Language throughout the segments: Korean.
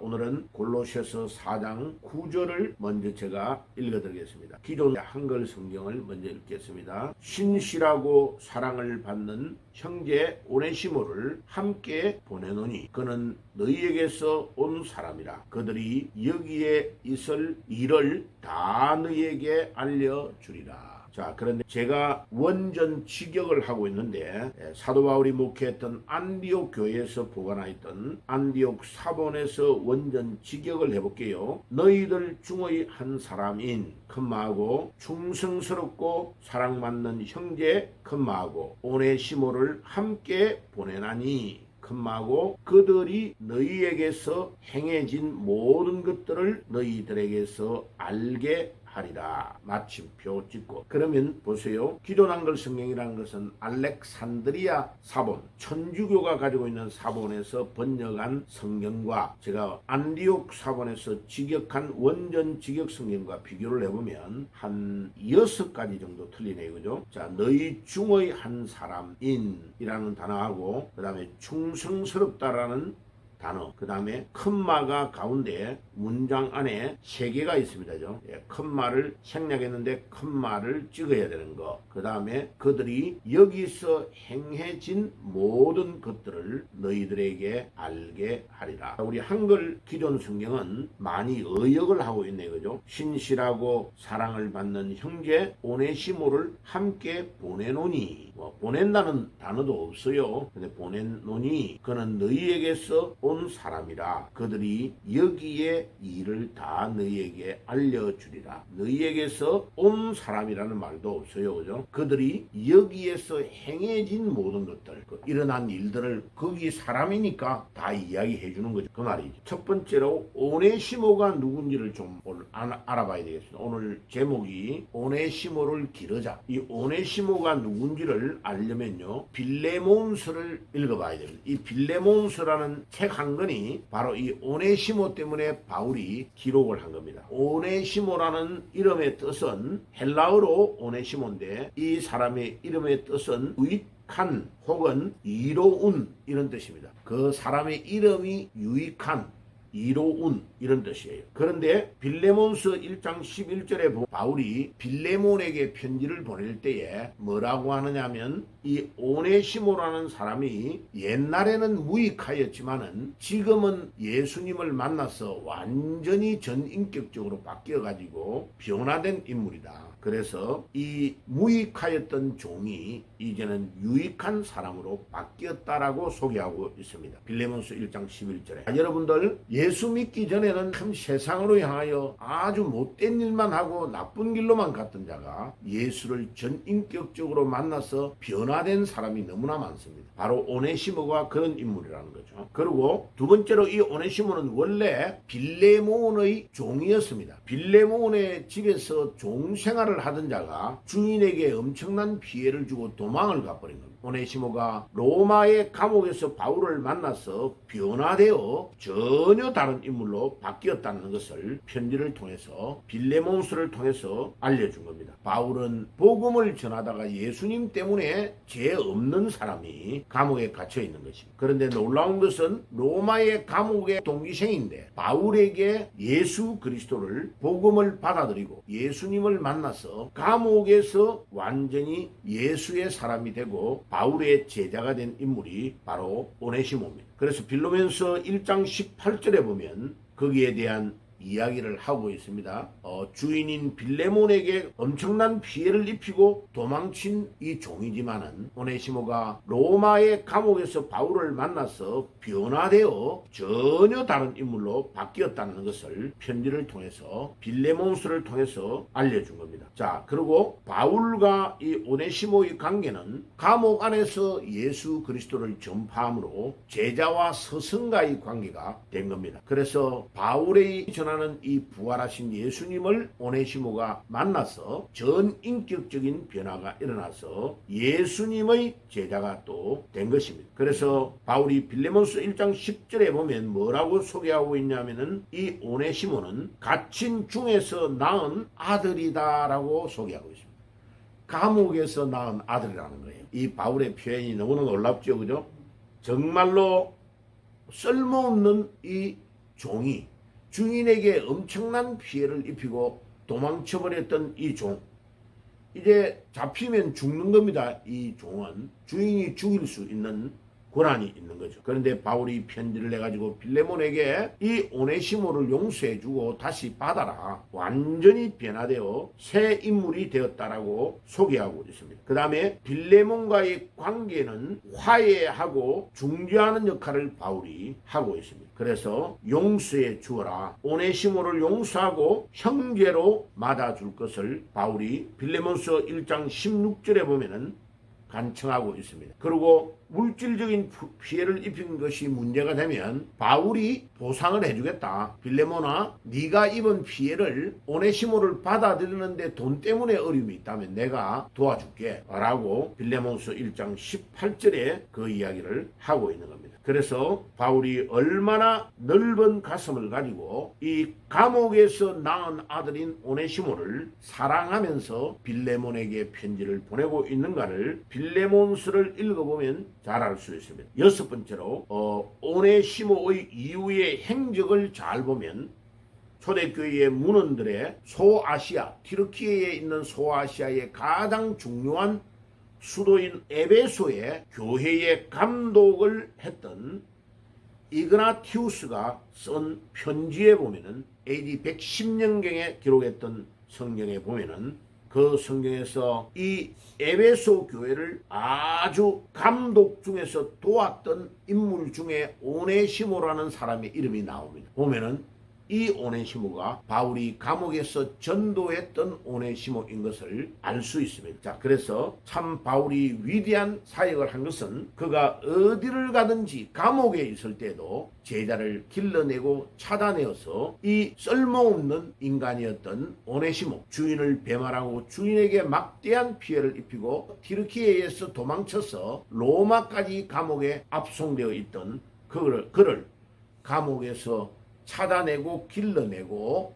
오늘은 골로새서 4장 9절을 먼저 제가 읽어드리겠습니다. 기존 한글 성경을 먼저 읽겠습니다. 신실하고 사랑을 받는 형제 오네시모를 함께 보내노니 그는 너희에게서 온 사람이라 그들이 여기에 있을 일을 다 너희에게 알려주리라. 자, 그런데 제가 원전 직역을 하고 있는데 예, 사도 바울이 목회했던 안디옥 교회에서 보관하였던 안디옥 사본에서 원전 직역을 해볼게요. 너희들 중의 한 사람인 큰마하고 충성스럽고 사랑받는 형제 큰마하고 오네시모를 함께 보내나니 큰마고 그들이 너희에게서 행해진 모든 것들을 너희들에게서 알게 하리라. 마침표 찍고. 그러면 보세요. 기존 한글 성경이라는 것은 알렉산드리아 사본, 천주교가 가지고 있는 사본에서 번역한 성경과 제가 안디옥 사본에서 직역한 원전 직역 성경과 비교를 해보면 한 여섯 가지 정도 틀리네, 그죠? 자, 너희 중의 한 사람인이라는 단어하고, 그 다음에 충성스럽다라는 단어, 그 다음에 큰 마가 가운데 문장 안에 세 개가 있습니다죠. 예, 큰 말을 생략했는데 큰 말을 찍어야 되는 거. 그 다음에 그들이 여기서 행해진 모든 것들을 너희들에게 알게 하리라. 우리 한글 기존 성경은 많이 의역을 하고 있네, 그죠? 신실하고 사랑을 받는 형제 오네시모를 함께 보내노니, 뭐 보낸다는 단어도 없어요. 근데 보내노니 그는 너희에게서 온 사람이라 그들이 여기에 일을 다 너희에게 알려주리라. 너희에게서 온 사람이라는 말도 없어요. 그죠? 그들이 여기에서 행해진 모든 것들, 그 일어난 일들을 거기 사람이니까 다 이야기해 주는 거죠. 그 말이죠. 첫 번째로 오네시모가 누군지를 좀 오늘 알- 알아봐야 되겠습니다. 오늘 제목이 오네시모를 기르자. 이 오네시모가 누군지를 알려면요. 빌레몬서를 읽어봐야 됩니다. 이 빌레몬서라는 책한 권이 바로 이 오네시모 때문에 바울이 기록을 한 겁니다. 오네시모라는 이름의 뜻은 헬라어로 오네시모인데 이 사람의 이름의 뜻은 유익 한 혹은 이로운 이런 뜻입니다. 그 사람의 이름이 유익한 이로운 이런 뜻이에요. 그런데 빌레몬서 1장 11절에 보면 바울이 빌레몬에게 편지를 보낼 때에 뭐라고 하느냐면 이 오네시모라는 사람이 옛날에는 무익하였지만은 지금은 예수님을 만나서 완전히 전인격적으로 바뀌어 가지고 변화된 인물이다. 그래서 이 무익하였던 종이 이제는 유익한 사람으로 바뀌었다라고 소개하고 있습니다. 빌레몬스 1장 11절에. 여러분들 예수 믿기 전에는 참 세상으로 향하여 아주 못된 일만 하고 나쁜 길로만 갔던 자가 예수를 전인격적으로 만나서 변화 된 사람이 너무나 많습니다. 바로 오네시모가 그런 인물이라는 거죠. 그리고 두 번째로 이 오네시모는 원래 빌레몬의 종이었습니다. 빌레몬의 집에서 종 생활을 하던 자가 주인에게 엄청난 피해를 주고 도망을 가버린 겁니다. 오네시모가 로마의 감옥에서 바울을 만나서 변화되어 전혀 다른 인물로 바뀌었다는 것을 편지를 통해서 빌레몬스를 통해서 알려준 겁니다. 바울은 복음을 전하다가 예수님 때문에 죄 없는 사람이 감옥에 갇혀 있는 것입니다. 그런데 놀라운 것은 로마의 감옥의 동기생인데 바울에게 예수 그리스도를 복음을 받아들이고 예수님을 만나서 감옥에서 완전히 예수의 사람이 되고 바울의 제자가 된 인물이 바로 오네시모입니다. 그래서 빌로멘서 1장 18절에 보면 거기에 대한 이야기를 하고 있습니다. 어, 주인인 빌레몬에게 엄청난 피해를 입히고 도망친 이 종이지만은 오네시모가 로마의 감옥에서 바울을 만나서 변화되어 전혀 다른 인물로 바뀌었다는 것을 편지를 통해서 빌레몬스를 통해서 알려준 겁니다. 자, 그리고 바울과 이 오네시모의 관계는 감옥 안에서 예수 그리스도를 전파함으로 제자와 스승과의 관계가 된 겁니다. 그래서 바울의 전 하는 이 부활하신 예수님을 오네시모가 만나서 전인격적인 변화가 일어나서 예수님의 제자가 또 된 것입니다. 그래서 바울이 빌레몬스 1장 10절에 보면 뭐라고 소개하고 있냐면은 이 오네시모는 갇힌 중에서 낳은 아들이다라고 소개하고 있습니다. 감옥에서 낳은 아들이라는 거예요. 이 바울의 표현이 너무나 놀랍죠, 그죠? 정말로 쓸모없는 이 종이 주인에게 엄청난 피해를 입히고 도망쳐버렸던 이 종. 이제 잡히면 죽는 겁니다. 이 종은 주인이 죽일 수 있는 권한이 있는 거죠. 그런데 바울이 편지를 내가지고 빌레몬에게 이 오네시모를 용서해주고 다시 받아라. 완전히 변화되어 새 인물이 되었다라고 소개하고 있습니다. 그 다음에 빌레몬과의 관계는 화해하고 중재하는 역할을 바울이 하고 있습니다. 그래서 용서해 주어라. 오네시모를 용서하고 형제로 맞아줄 것을 바울이 빌레몬서 1장 16절에 보면은 간청하고 있습니다. 그리고 물질적인 푸- 피해를 입힌 것이 문제가 되면 바울이 보상을 해주겠다. 빌레모나 네가 입은 피해를 오네시모를 받아들이는데 돈 때문에 어려움이 있다면 내가 도와줄게 라고 빌레몬서 1장 18절에 그 이야기를 하고 있는 겁니다. 그래서 바울이 얼마나 넓은 가슴을 가지고 이 감옥에서 낳은 아들인 오네시모를 사랑하면서 빌레몬에게 편지를 보내고 있는가를 빌레몬스를 읽어보면 잘 알 수 있습니다. 여섯 번째로 어, 오네시모의 이후의 행적을 잘 보면 초대교회의 문헌들의 소아시아, 티르키예에 있는 소아시아의 가장 중요한 수도인 에베소의 교회의 감독을 했던 이그나티우스가 쓴 편지에 보면은 AD 110년경에 기록했던 성경에 보면은 그 성경에서 이 에베소 교회를 아주 감독 중에서 도왔던 인물 중에 오네시모라는 사람의 이름이 나옵니다. 보면은 이 오네시모가 바울이 감옥에서 전도했던 오네시모인 것을 알 수 있습니다. 자, 그래서 참 바울이 위대한 사역을 한 것은 그가 어디를 가든지 감옥에 있을 때도 제자를 길러내고 찾아내어서 이 쓸모없는 인간이었던 오네시모 주인을 배말하고 주인에게 막대한 피해를 입히고 티르키에에서 도망쳐서 로마까지 감옥에 압송되어 있던 그를, 그를 감옥에서 찾아내고 길러내고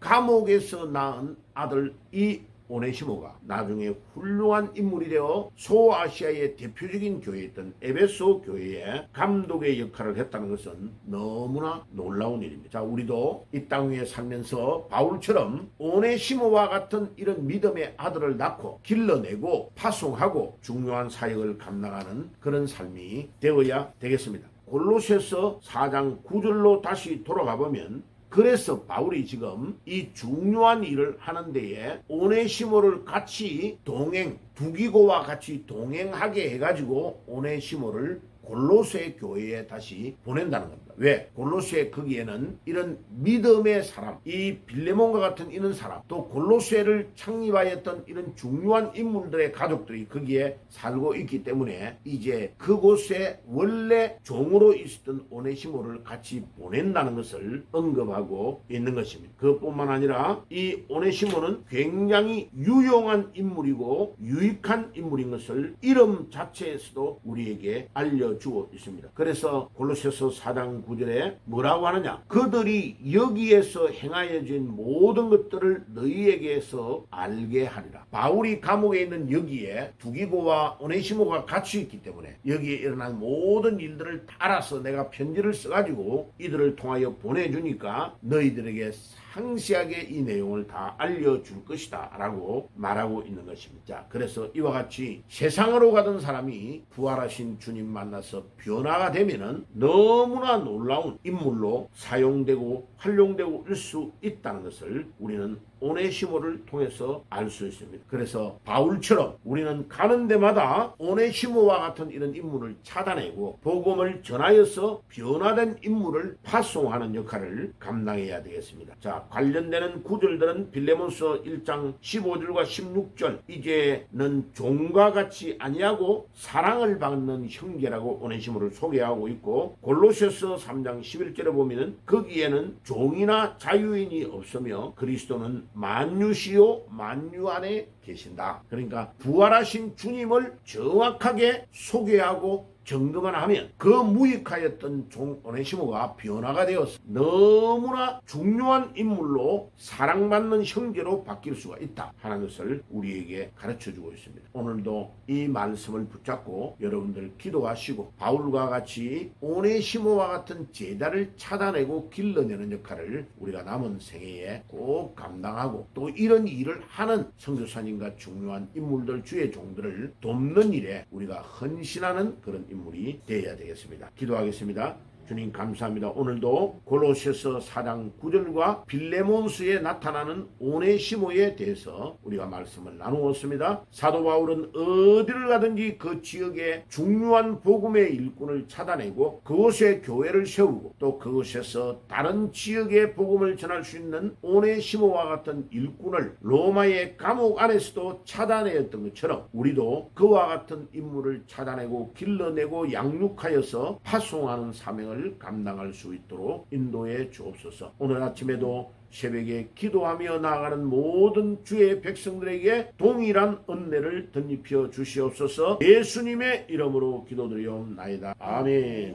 감옥에서 낳은 아들 이 오네시모가 나중에 훌륭한 인물이 되어 소아시아의 대표적인 교회였던 에베소 교회의 감독의 역할을 했다는 것은 너무나 놀라운 일입니다. 자, 우리도 이 땅 위에 살면서 바울처럼 오네시모와 같은 이런 믿음의 아들을 낳고 길러내고 파송하고 중요한 사역을 감당하는 그런 삶이 되어야 되겠습니다. 골로새서 4장 9절로 다시 돌아가 보면 그래서 바울이 지금 이 중요한 일을 하는 데에 오네시모를 같이 동행 두기고와 같이 동행하게 해가지고 오네시모를 골로새 교회에 다시 보낸다는 겁니다. 왜? 골로새 거기에는 이런 믿음의 사람, 이 빌레몬과 같은 이런 사람, 또 골로새를 창립하였던 이런 중요한 인물들의 가족들이 거기에 살고 있기 때문에 이제 그곳에 원래 종으로 있었던 오네시모를 같이 보낸다는 것을 언급하고 있는 것입니다. 그것뿐만 아니라 이 오네시모는 굉장히 유용한 인물이고 유 익한 인물인 것을 이름 자체에서도 우리에게 알려주고 있습니다. 그래서 골로새서 4장 9절에 뭐라고 하느냐? 그들이 여기에서 행하여진 모든 것들을 너희에게서 알게 하리라. 바울이 감옥에 있는 여기에 두기고와 오네시모가 같이 있기 때문에 여기에 일어난 모든 일들을 따라서 내가 편지를 써가지고 이들을 통하여 보내주니까 너희들에게 상세하게 이 내용을 다 알려줄 것이다 라고 말하고 있는 것입니다. 자, 그래서 이와 같이 세상으로 가던 사람이 부활하신 주님 만나서 변화가 되면은 너무나 놀라운 인물로 사용되고 활용되고 일 수 있다는 것을 우리는 오네시모를 통해서 알 수 있습니다. 그래서 바울처럼 우리는 가는 데마다 오네시모와 같은 이런 인물을 찾아내고 복음을 전하여서 변화된 인물을 파송하는 역할을 감당해야 되겠습니다. 자, 관련되는 구절들은 빌레몬서 1장 15절과 16절 이제는 종과 같이 아니하고 사랑을 받는 형제라고 오네시모를 소개하고 있고 골로새서 3장 11절에 보면은 거기에는 종이나 자유인이 없으며 그리스도는 만유시요 만유 안에 계신다. 그러니까 부활하신 주님을 정확하게 소개하고 정도만 하면 그 무익하였던 종 오네시모가 변화가 되어서 너무나 중요한 인물로 사랑받는 형제로 바뀔 수가 있다 하는 것을 우리에게 가르쳐 주고 있습니다. 오늘도 이 말씀을 붙잡고 여러분들 기도하시고 바울과 같이 오네시모와 같은 제자를 찾아내고 길러내는 역할을 우리가 남은 생애에 꼭 감당하고 또 이런 일을 하는 성교사님과 중요한 인물들 주의 종들을 돕는 일에 우리가 헌신하는 그런 인물이 되어야 되겠습니다. 기도하겠습니다. 주님 감사합니다. 오늘도 골로새서 4장 9절과 빌레몬스에 나타나는 오네시모에 대해서 우리가 말씀을 나누었습니다. 사도 바울은 어디를 가든지 그 지역에 중요한 복음의 일꾼을 찾아내고 그곳에 교회를 세우고 또 그곳에서 다른 지역의 복음을 전할 수 있는 오네시모와 같은 일꾼을 로마의 감옥 안에서도 찾아내었던 것처럼 우리도 그와 같은 인물을 찾아내고 길러내고 양육하여서 파송하는 사명을 감당할 수 있도록 인도해 주옵소서. 오늘 아침에도 새벽에 기도하며 나아가는 모든 주의 백성들에게 동일한 은혜를 덧입혀 주시옵소서. 예수님의 이름으로 기도드리옵나이다. 아멘.